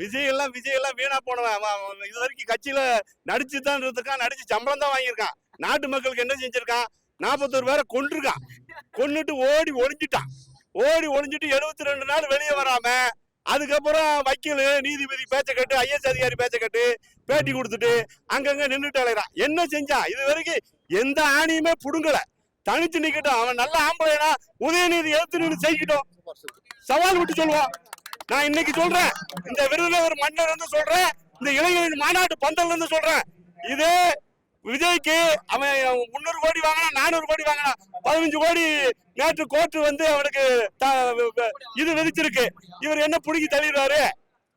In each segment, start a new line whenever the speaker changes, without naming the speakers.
விஜய் எல்லாம் விஜய் எல்லாம் வீணா போனவன் இது வரைக்கும் கட்சியில நடிச்சு தான் இருந்திருக்கான் நடிச்சு சம்பளம் தான் வாங்கியிருக்கான். நாட்டு மக்களுக்கு என்ன செஞ்சிருக்கான்? நாற்பத்தோரு பேரை கொண்டிருக்கான் கொண்டுட்டு ஓடி ஒளிஞ்சிட்டான். ஓடி ஒளிஞ்சிட்டு எழுபத்தி ரெண்டு நாள் வெளியே வராம அதுக்கப்புறம் வக்கீல் நீதிபதி பேச்ச கட்டு ஐஎஸ் அதிகாரி பேச்ச கட்டு பேட்டி கொடுத்துட்டு அங்கங்க நின்றுட்டு அலைகிறான் என்ன செஞ்சான்? இது வரைக்கும் எந்த ஆணியுமே புடுங்கல. தனிச்சு நிக்கட்டும். அவன் நல்ல ஆம்பளைனா உதயநிதி எடுத்து நின்று செய்யட்டும். சவால் விட்டு சொல்லுவான். நான் இன்னைக்கு சொல்றேன். இந்த விருதுநகர் மன்னர் இருந்து சொல்றேன். இந்த இளைஞரின் மாநாட்டு பந்தல் இருந்து சொல்றேன். இது விஜய்க்கு அவன் முந்நூறு கோடி வாங்கினா நானூறு கோடி வாங்கினா பதினஞ்சு கோடி நேற்று கோர்ட்டு வந்து அவனுக்கு த- இது விதிச்சிருக்கு. இவர் என்ன பிடிக்கி தள்ளிடுவாரு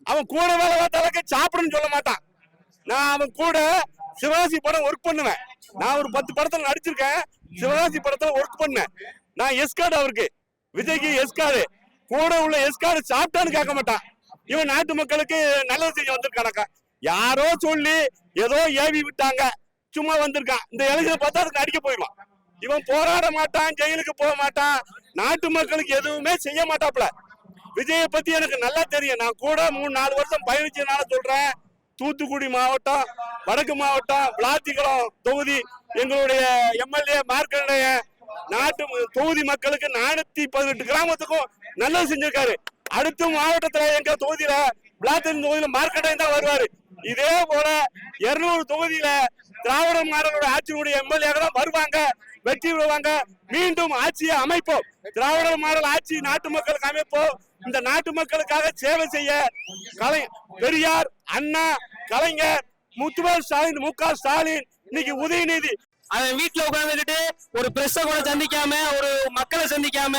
அவன் கூட வேலை பார்த்தாலுக்கு சாப்பிடுன்னு சொல்ல மாட்டான். நான் அவன் கூட சிவகாசி படம் ஒர்க் பண்ணுவேன். நான் ஒரு பத்து படத்துல நடிச்சிருக்கேன். சிவகாசி படத்துல ஒர்க் பண்ணேன் நான் எஸ்கார்டு அவருக்கு. விஜய்க்கு எஸ்கார்டு கூட உள்ள எஸ்கார்டு சாப்பிட்டான்னு கேட்க மாட்டான். இவன் நாட்டு மக்களுக்கு நல்லது செஞ்சு வந்திருக்கானக்கா. யாரோ சொல்லி ஏதோ ஏவி விட்டாங்க. சும்மா வந்திருக்கான். இந்த இளைஞரை பார்த்தா அதுக்கு அடிக்க போயிடுவான். இவன் போராட மாட்டான் ஜெயிலுக்கு போக மாட்டான். நாட்டு மக்களுக்கு எதுவுமே செய்ய மாட்டாப்ல விஜயை பத்தி எனக்கு நல்லா தெரியும். நான் கூட மூணு நாலு வருஷம் பயணிச்சதுனால சொல்றேன். தூத்துக்குடி மாவட்டம் வடக்கு மாவட்டம் விளாத்திக்குளம் தொகுதி எங்களுடைய எம்எல்ஏ மார்க்கடைய நாட்டு தொகுதி மக்களுக்கு நானூத்தி பதினெட்டு கிராமத்துக்கும் நல்லது செஞ்சிருக்காரு. அடுத்த மாவட்டத்துல எங்க தொகுதியில விளாத்தின் தொகுதியில மார்க்கெட்டையும் தான் வருவாரு. இதே போல இருநூறு தொகுதியில திராவிட மாடலோட ஆட்சியினுடைய எம்எல்ஏ வருவாங்க வெற்றி விடுவாங்க மீண்டும் ஆட்சியை அமைப்போம். திராவிட மாடல் ஆட்சி நாட்டு மக்களுக்கு அமைப்போம் இந்த நாட்டு மக்களுக்காக சேவை செய்ய கலை பெரியார் அண்ணா கலைஞர் முத்துவர் ஸ்டாலின் மு க ஸ்டாலின் இன்னைக்கு உதயநிதி
அவன் வீட்டுல உட்காந்துக்கிட்டு ஒரு பிரஸ்ஸ கூட சந்திக்காம ஒரு மக்களை சந்திக்காம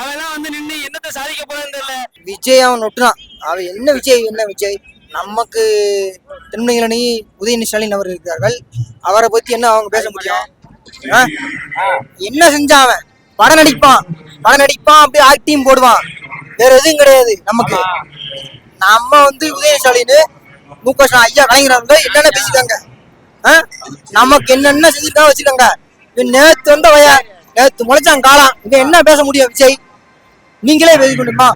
அவெல்லாம் வந்து நின்னு என்னத்தை சாதிக்க போறான்னு தெரியல.
விஜய் அவன் ஒட்டுனான் அவன் என்ன விஜய் என்ன விஜய்? நமக்கு தென்மணி உதயநிதி ஸ்டாலின் அவர் இருக்கிறார்கள். அவரை பத்தி என்ன அவங்க பேச முடியும்? என்ன செஞ்சான் அவன்? படம் நடிப்பான். படம் நடிப்பான் அப்படியே ஆக்டிங் போடுவான். வேற எதுவும் கிடையாது நமக்கு. நம்ம வந்து உதயநிதி ஸ்டாலின் மு ஐயா கலைஞர் என்னென்ன பேசிக்காங்க ஆஹ் நமக்கு என்னென்ன செஞ்சுட்டா வச்சுக்கோங்க. நேத்து வந்த வயா நேத்து முளைச்சாங்க காலம். இங்க என்ன பேச முடியும் விஜய்? நீங்களே பேச கொண்டுமா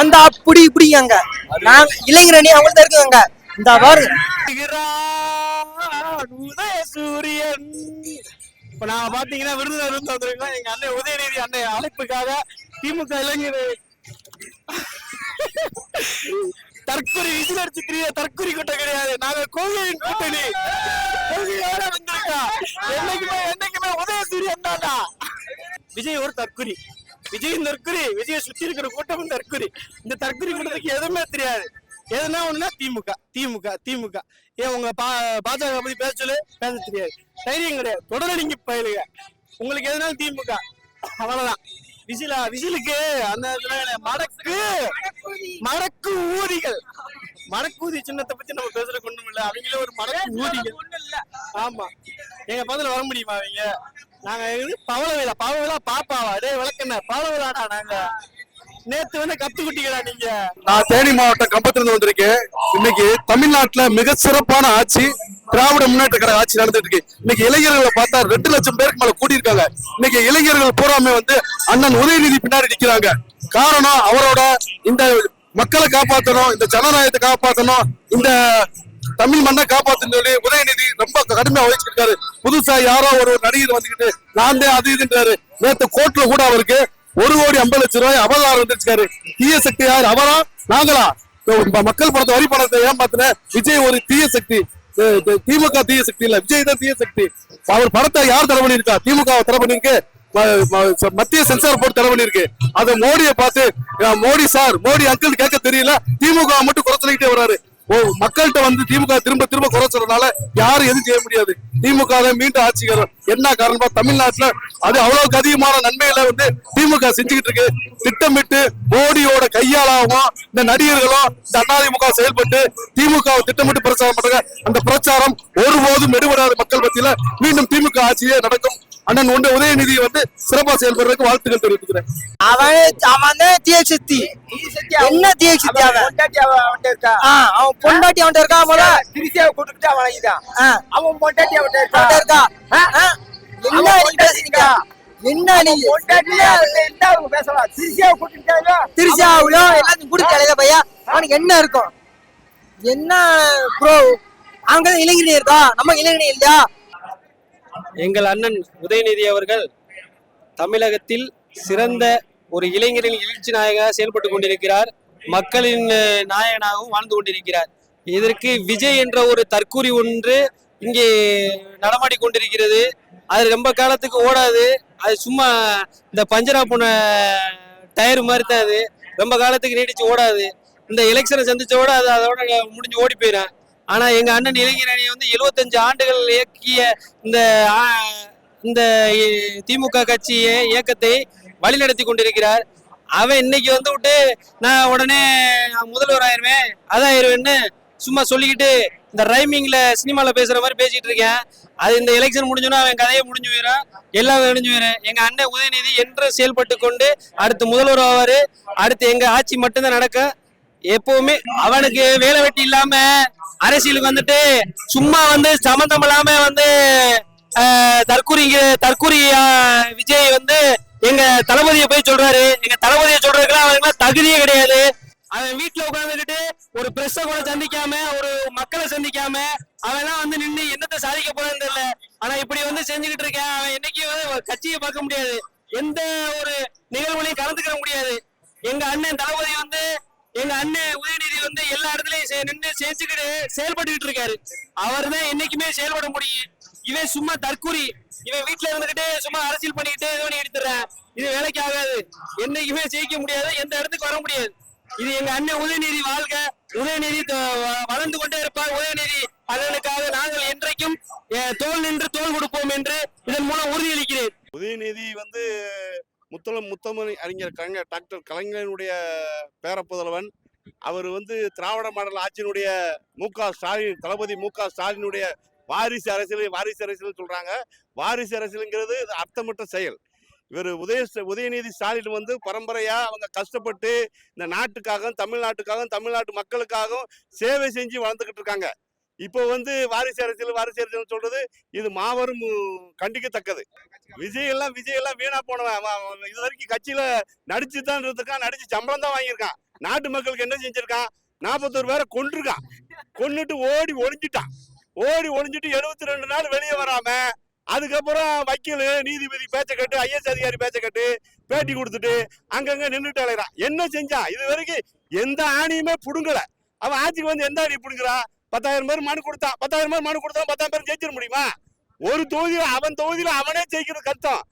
அந்த அப்படி இப்படிங்க நாங்க இளைஞரணி அவங்கள்ட்ட இருக்குங்க இந்த பாருங்க
சூரியன். இப்ப நான் பாத்தீங்கன்னா விருதுநகர் இருந்து வந்திருக்கோம் எங்க அண்ணன் உதயநிதி அண்ணன் அழைப்புக்காக திமுக இளைஞர். தற்கொலை விசில் தெரிய தற்கொலை கூட்டம் கிடையாது. நாங்க கோவிலின் கூட்டணி. கோவிலோட வந்திருக்கோம் என்னைக்குமே என்னைக்குமே உதய சூரியன் தாண்டா விஜய் ஒரு தற்கொலை. விஜய் தற்கொலை. விஜய் சுத்தி இருக்கிற கூட்டமும் தற்கொலை. இந்த தற்கொலை கூட்டத்துக்கு எதுவுமே தெரியாது. எதுனா ஒண்ணுனா திமுக. திமுக திமுக. ஏன் உங்க பா பாஜக பத்தி பேச சொல்லு. பேச தெரியாது. தைரியம் கிடையாது. தொடரடிங்க பயிலுங்க உங்களுக்கு எதுனாலும் திமுக. அவ்வளவுதான். விசிலா விசிலுக்கு. அந்த மடக்கு. மடக்கு ஊதிகள். மடக்கூதி சின்னத்தை பத்தி நம்ம பேசுற ஒண்ணும் இல்ல. அவங்களே ஒரு மடக்கு ஊதிகள். ஆமா. எங்க பக்கத்துல வர முடியுமா அவங்க? நாங்க பவள விழா பவள விழா பாப்பாவா? டேய் விளக்கண்ண பவள விழாடா நாங்க. நேத்து வந்து கத்து நீங்க?
நான் தேனி மாவட்டம் கம்பத்திலிருந்து வந்திருக்கேன். இன்னைக்கு தமிழ்நாட்டுல மிக சிறப்பான ஆட்சி திராவிட முன்னேற்ற கழக ஆட்சி நடந்துட்டு இருக்கு இன்னைக்கு இளைஞர்களை பார்த்தா ரெண்டு லட்சம் பேருக்கு மேல கூட்டியிருக்காங்க இன்னைக்கு இளைஞர்கள் பூராமே வந்து அண்ணன் உதயநிதி பின்னாடி நிக்கிறாங்க. காரணம் அவரோட இந்த மக்களை காப்பாற்றணும் இந்த ஜனநாயகத்தை காப்பாற்றணும் இந்த தமிழ் மண்ணை காப்பாத்துன்னு சொல்லி உதயநிதி ரொம்ப கடுமையா உழைச்சிருக்காரு புதுசா யாரோ ஒரு நடிகர் வந்துகிட்டு நான் தான் அது இதுன்றாரு. நேற்று கோர்ட்ல கூட அவருக்கு ஒரு கோடி ஐம்பது லட்சம் ரூபாய் அவதாரம் வந்துருச்சுக்காரு. தீய சக்தி யார்? அவரா? நாங்களா? மக்கள் பணத்தை வரி பணத்தை ஏமாத்தின விஜய் ஒரு தீய சக்தி. திமுக தீய சக்தி இல்ல. விஜய் தான் தீய சக்தி. அவர் படத்தை யார் தடை பண்ணிருக்கா திமுக வை தடை பண்ணிருக்கு மத்திய சென்சார் போர்டு தடை பண்ணிருக்கு அதை மோடியை பார்த்து மோடி சார் மோடி அங்கிள் கேட்க தெரியல. திமுக மட்டும் குறை சொல்லிக்கிட்டே வராரு. மக்கள்கிட்ட வந்து திமுக திரும்ப திரும்ப குறை சொல்றதுனால யாரும் எதுவும் செய்ய முடியாது. திமுக மீண்டும் ஆட்சிக்கு வரும் என்ன காரணமா தமிழ்நாட்டுல அது அவ்வளவுக்கு அதிகமான நன்மைகளை வந்து திமுக செஞ்சுக்கிட்டு இருக்கு. திட்டமிட்டு மோடியோட கையாளாகவும் இந்த நடிகர்களும் இந்த அதிமுக செயல்பட்டு திமுக திட்டமிட்டு பிரச்சாரம் பண்றாங்க. அந்த பிரச்சாரம் ஒருபோதும் எடுபடாத மக்கள் மத்தியில மீண்டும் திமுக ஆட்சியே நடக்கும். அண்ணன் ஒன்று உதயநிதி வந்து சிறப்பா செயல்படுறதுக்கு வாழ்த்துக்கள் தெரிவித்துக்கிறேன்.
அவன் அவன் தான் தீய சக்தி என்ன தீய சக்தி அவன் ஆ, அவன் பொண்டாட்டி அவன்கிட்ட இருக்கா போல ஆ,
அவன் பொண்டாட்டி அவன்கிட்ட
அவன்கிட்ட
இருக்கா?
இருக்கா ஆ? என்ன பேசுறீங்க என்ன நீ
பொண்டாட்டி பேசலாம். சிரிசியாவை கூட்டிட்டாங்க
திருச்சியாவுல எல்லாத்தையும் குடிச்சாலே பையா? அவனுக்கு என்ன இருக்கும்? என்ன ப்ரோ அவங்க இளைஞர் தான் நம்ம இளைஞர் இல்லையா?
எங்கள் அண்ணன் உதயநிதி அவர்கள் தமிழகத்தில் சிறந்த ஒரு இளைஞரின் எழுச்சி நாயகனாக செயல்பட்டு கொண்டிருக்கிறார். மக்களின் நாயகனாகவும் வாழ்ந்து கொண்டிருக்கிறார். இதற்கு விஜய் என்ற ஒரு தற்கூறி ஒன்று இங்கே நடமாடி கொண்டிருக்கிறது. அது ரொம்ப காலத்துக்கு ஓடாது. அது சும்மா இந்த பஞ்சரா போன டயர் மாதிரி தான் அது. ரொம்ப காலத்துக்கு நீடிச்சு ஓடாது. இந்த எலெக்ஷனை சந்திச்சோட அது அதோட முடிஞ்சு ஓடி போயிடும் ஆனா எங்க அண்ணன் இளைஞர் அணியை வந்து 75 ஆண்டுகள் இயக்கிய இந்த இந்த திமுக கட்சியை இயக்கத்தை வழிநடத்தி கொண்டிருக்கிறார். அவன் இன்னைக்கு வந்து விட்டு நான் உடனே முதல்வர் ஆயிருவேன் அதாயிருவேன்னு சும்மா சொல்லிக்கிட்டு இந்த ரைமிங்ல சினிமால பேசுற மாதிரி பேசிட்டு இருக்கேன். அது இந்த எலெக்ஷன் முடிஞ்சோன்னா அவன் கதையை முடிஞ்சு போயிடும். எல்லாம் முடிஞ்சு போயிடும். எங்க அண்ணன் உதயநிதி என்று செயல்பட்டு கொண்டு அடுத்து முதல்வர் ஆவாரு. அடுத்து எங்க ஆட்சி மட்டும்தான் நடக்கும். எப்பவுமே அவனுக்கு வேலை வெட்டி இல்லாம அரசியலுக்கு வந்துட்டு சும்மா வந்து சம்மந்தம் இல்லாம வந்து தற்கூரி தற்கூரி விஜய் வந்து எங்க தளபதியை போய் சொல்றாரு. எங்க தளபதியை சொல்றதுக்குலாம் அவனுக்கு தகுதியே கிடையாது. அவன் வீட்டுல உட்காந்துக்கிட்டு ஒரு பிரஸ்ஸ கூட சந்திக்காம ஒரு மக்களை சந்திக்காம அவன்லாம் வந்து நின்று என்னத்தை சாதிக்க போறான்னு தெரியல. ஆனா இப்படி வந்து செஞ்சுக்கிட்டு இருக்கேன். அவன் என்னைக்கு வந்து கட்சியை பார்க்க முடியாது. எந்த ஒரு நிகழ்வுலையும் கலந்துக்கிற முடியாது. எங்க அண்ணன் தளபதி வந்து எங்க அண்ணன் உதயநிதி வந்து எல்லா இடத்துலயும் நின்று நின்னு செஞ்சுக்கிட்டு செயல்பட்டுக்கிட்டு இருக்காரு. அவர் தான் என்னைக்குமே செயல்பட முடியும். இவன் சும்மா தற்கூரி. இவன் வீட்டுல இருந்துகிட்டு சும்மா அரசியல் பண்ணிக்கிட்டு இது பண்ணி எடுத்துறேன் இது வேலைக்கு ஆகாது. என்னைக்குமே ஜெயிக்க முடியாது. எந்த இடத்துக்கு வர முடியாது. இது எங்க அண்ணன் உதயநிதி வாழ்க. உதயநிதி வளர்ந்து கொண்டே இருப்பார் உதயநிதி. அண்ணனுக்காக நாங்கள் என்றைக்கும் தோல் நின்று தோல் கொடுப்போம் என்று இதன் மூலம் உறுதியளிக்கிறேன்.
உதயநிதி வந்து முத்தலம் முத்தமணி அறிஞர் கலைஞர் டாக்டர் கலைஞனுடைய பேரப்புதல்வன். அவர் வந்து திராவிட மாடல் ஆட்சியினுடைய மு க ஸ்டாலின் தளபதி மு க ஸ்டாலினுடைய வாரிசு அரசியல் வாரிசு அரசியல் சொல்கிறாங்க வாரிசு அரசியலுங்கிறது இது அர்த்தமற்ற செயல். இவர் உதய உதயநிதி ஸ்டாலின் வந்து பரம்பரையாக அவங்க கஷ்டப்பட்டு இந்த நாட்டுக்காகவும் தமிழ்நாட்டுக்காகவும் தமிழ்நாட்டு மக்களுக்காகவும் சேவை செஞ்சு வளர்ந்துக்கிட்டு இருக்காங்க. இப்போ வந்து வாரிசு அரசியல் வாரிசு அரசியல் சொல்றது இது மாபெரும் கண்டிக்கத்தக்கது. விஜய் எல்லாம் விஜய் எல்லாம் வீணா போனவன் இது வரைக்கும் கட்சியில நடிச்சு தான் இருந்திருக்கான் நடிச்சு சம்பளம் தான் வாங்கியிருக்கான். நாட்டு மக்களுக்கு என்ன செஞ்சிருக்கான்? நாற்பத்தோரு பேரை கொண்டிருக்கான் கொண்டுட்டு ஓடி ஒளிஞ்சிட்டான். ஓடி ஒளிஞ்சிட்டு எழுபத்தி ரெண்டு நாள் வெளியே வராம அதுக்கப்புறம் வக்கீல் நீதிபதி பேச்ச கட்டு ஐஎஸ் அதிகாரி பேச்ச கட்டு பேட்டி கொடுத்துட்டு அங்கங்க நின்றுட்டு அலைகிறான் என்ன செஞ்சான்? இது வரைக்கும் எந்த ஆணியுமே பிடுங்கல. அவன் ஆட்சிக்கு வந்து எந்த ஆணி பிடுங்குறான் பத்தாயிரம் பேர் மனு கொடுத்தான் பத்தாயிரம் பேர் மனு கொடுத்தா பத்தாயிரம் பேர் ஜெயிச்சிட முடியுமா? ஒரு தொகுதியில் அவன் தொகுதியில அவனே ஜெயிக்கிறது கஷ்டம்.